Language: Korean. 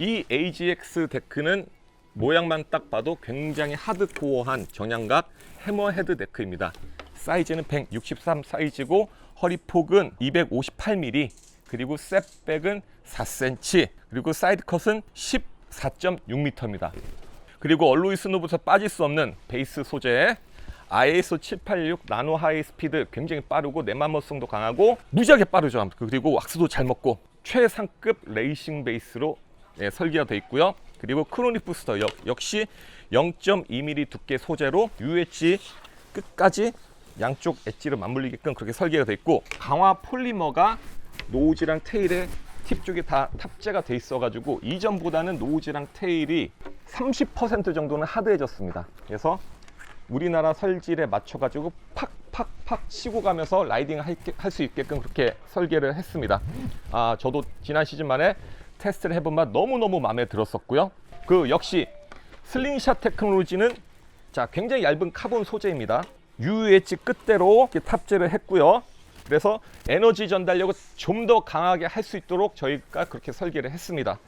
이 AGX 데크는 모양만 딱 봐도 굉장히 하드코어한 정양각 해머헤드 데크입니다. 사이즈는 163 사이즈고 허리 폭은 258mm 그리고 셋백은 4cm 그리고 사이드 컷은 14.6m입니다. 그리고 얼로이 스노브에서 빠질 수 없는 베이스 소재 ISO 786 나노 하이 스피드 굉장히 빠르고 내마모성도 강하고 무지하게 빠르죠. 그리고 왁스도 잘 먹고 최상급 레이싱 베이스로 예, 설계가 되어 있고요. 그리고 크로닉 부스터 역, 역시 0.2mm 두께 소재로 UH 끝까지 양쪽 엣지를 맞물리게끔 그렇게 설계가 되어 있고 강화 폴리머가 노즈랑 테일에 팁 쪽에 다 탑재가 돼 있어가지고 이전보다는 노즈랑 테일이 30% 정도는 하드해졌습니다. 그래서 우리나라 설질에 맞춰가지고 팍팍팍 치고 가면서 라이딩 할수 있게끔 그렇게 설계를 했습니다. 아 저도 지난 시즌 만에 테스트를 해본 맛 너무너무 마음에 들었었고요. 그 역시 슬링샷 테크놀로지는 자 굉장히 얇은 카본 소재입니다. UH 끝대로 탑재를 했고요. 그래서 에너지 전달력을 좀 더 강하게 할 수 있도록 저희가 그렇게 설계를 했습니다.